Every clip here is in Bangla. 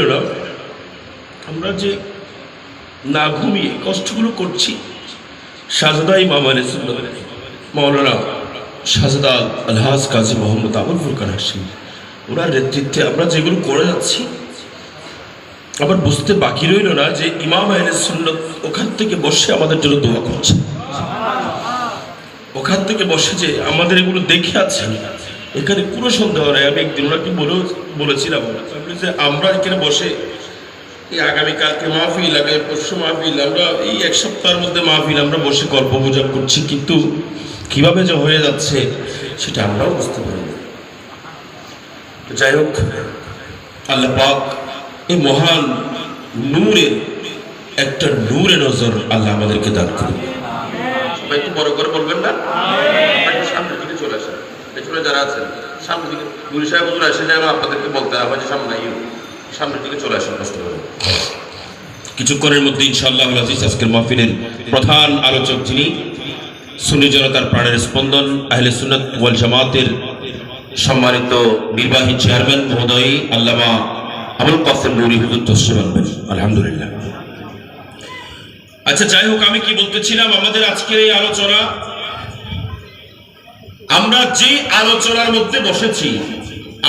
হইল আমরা যে না ঘুমিয়ে কষ্টগুলো করছি সাজদা ইমাম আলী মৌলানা সাজদা আলহাজ কাজী মোহাম্মদ আবুল ফুরকান হাসিম ওনার নেতৃত্বে আমরা যেগুলো করে যাচ্ছি, আবার বুঝতে বাকি রইল না যে ইমাম ওখান থেকে বসে আমাদের জন্য দোয়া করছে। ওখান থেকে বসে যে আমাদের এগুলো দেখে আছেন এখানে কোনো সন্দেহ নাই। আমি একদিন ওনাকে বলেও বলেছিলাম যে আমরা এখানে বসে এই আগামীকালকে মাহফিল, আগামী পরশু মাহফিল, আমরা এই এক সপ্তাহের মধ্যে মাহফিল, আমরা বসে গল্প গুজব করছি, কিন্তু কীভাবে যে হয়ে যাচ্ছে সেটা আমরাও বুঝতে পারি। যাই হোক, আল্লাহ পাক এই মহান নূরের একটা নূরে নজর আল্লাহ আমাদেরকে দান করুন। একটু বড় করে বলবেন না একটু সামনের দিকে চলে আসেন পেছনে যারা আছেন, সামনের দিকে গুরু সাহেব হুজুর আসে যেন আপনাদেরকে বলতে হবে যে সামনে সামনের দিকে চলে আসেন কষ্ট করে। কিছুক্ষণের মধ্যে ইনশাআল্লাহ আজিজ আজকের মাহফিলের প্রধান আলোচক যিনি, সুন্নি জনতার প্রাণের স্পন্দন, আহলে সুন্নত ওয়াল জামাতের সম্মানিত নির্বাহী চেয়ারম্যান মহোদয়, আল্লামা আবুল কাসেম নুরি হুজুর তসরিফ আনবেন। আলহামদুলিল্লাহ। আচ্ছা যাই হোক, আমি কি বলতেছিলাম, আমাদের আজকের এই আলোচনা আমরা যে আলোচনার মধ্যে বসেছি,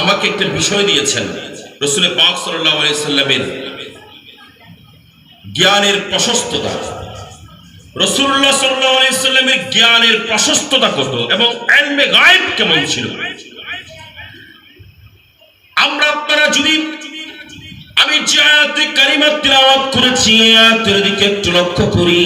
আমাকে একটা বিষয় দিয়েছেন, রসুল পাক সাল্লামের জ্ঞানের প্রশস্ততা। রসুল্লাহ সাল্লাহ সাল্লামের জ্ঞানের প্রশস্ততা কত এবং গায়েব কেমন ছিল? আমরা আপনারা যদি আমি যে আয়াতে কারিমা তিলাওয়াত করেছি আয়াতের দিকে একটু লক্ষ্য করি।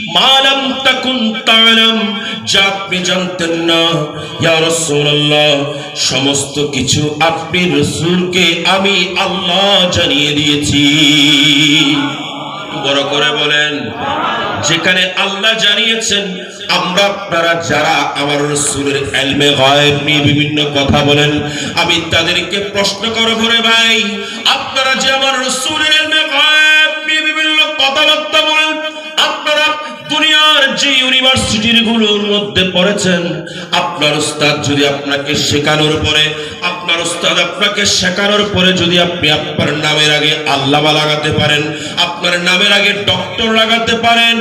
মালাম তাকুন তালাম, যা আপনি জানতেন না। ইয়া রাসূলুল্লাহ, সমস্ত কিছু আপনি রাসূলকে আমি আল্লাহ জানিয়ে দিয়েছি। বড় করে বলেন, যেখানে আল্লাহ জানিয়েছেন, আমরা আপনারা যারা আমার রসুলের এলমে গায়েব নিয়ে বিভিন্ন কথা বলেন, আমি তাদেরকে প্রশ্ন করব রে ভাই, আপনারা যে আমার রসুলের ইউনিভার্সিটিরগুলোর মধ্যে পড়েছেন। আপনার উস্তাদ যদি আপনাকে শেখানোর পরে, আপনার উস্তাদ আপনাকে শেখানোর পরে যদি আপনি আপনার নামের আগে আল্লামা লাগাতে পারেন, আপনার নামের আগে ডক্টর লাগাতে পারেন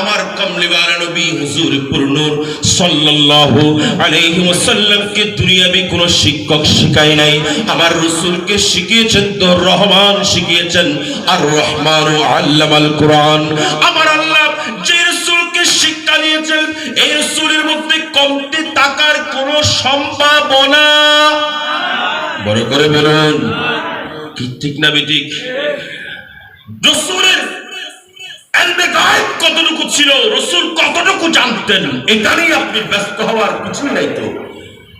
আমার কমলিবার নবী হুজুর পূর্ণুর সাল্লাল্লাহু আলাইহি ওয়াসাল্লামকে দুনিয়াবি কোন শিক্ষক শিখায় নাই। আমার রাসূলকে শিখিয়েছেন তো রহমান শিখিয়েছেন, আর রহমান আল্লামাল কোরআন। আমার আল্লাহ যে রাসূলকে এই রাসূলের মধ্যে কমতি টাকার কোন সম্ভাবনা? বড় করে বলুন। ঠিক না বেঠিক? রসুলের কতটুকু ছিল? রসুল কতটুকু জানতেন? এটা নিয়ে আপনি ব্যস্ত হওয়ার কিছুই নাই তো।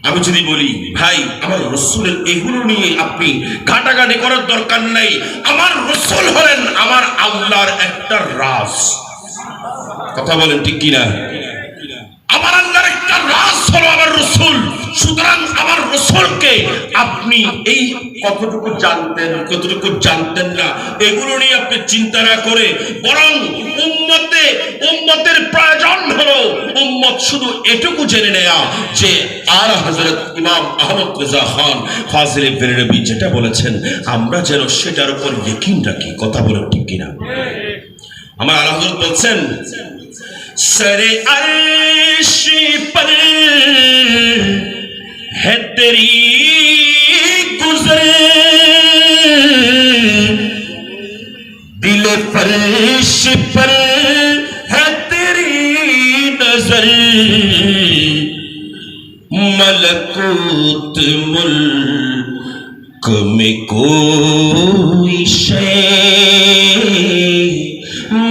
আমি যদি বলি, ভাই, আমার রসুলের এগুলো নিয়ে আপনি ঘাটাঘাটি করার দরকার নাই। আমার রসুল হলেন আমার আল্লাহর একটা রাজ। কথা বলেন ঠিক কিনা আমার আল্লাহর একটা রাজ হলো আমার রসুল। সুতরাং আমার রসুলকে আপনি এই কতটুকু জানতেন কতটুকু জানতেন না, এগুলো নিয়ে আপনি চিন্তা না করে বরং উম্মতে, উম্মতের প্রয়োজন হলো উম্মত শুধু এটুকু জেনে নেয়া যে আর হজরত ইমাম আহমদ রেজা খান হাজরে বেরবি যেটা বলেছেন, আমরা যেন সেটার উপর ইকিন রাখি, কথা বলে ঠিক কিনা। আমার আল্লাহ বলছেন, সরে আরে फर्श पर है तेरी नजर मलकूत मुल्क में कोई शे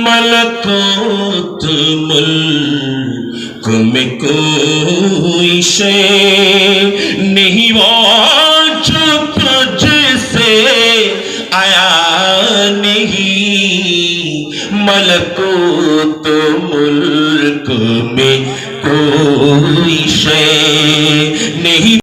मलकूत मुल्क में कोई शे नहीं वो जो तुझसे आया नहीं मलकूत मुल्क में शे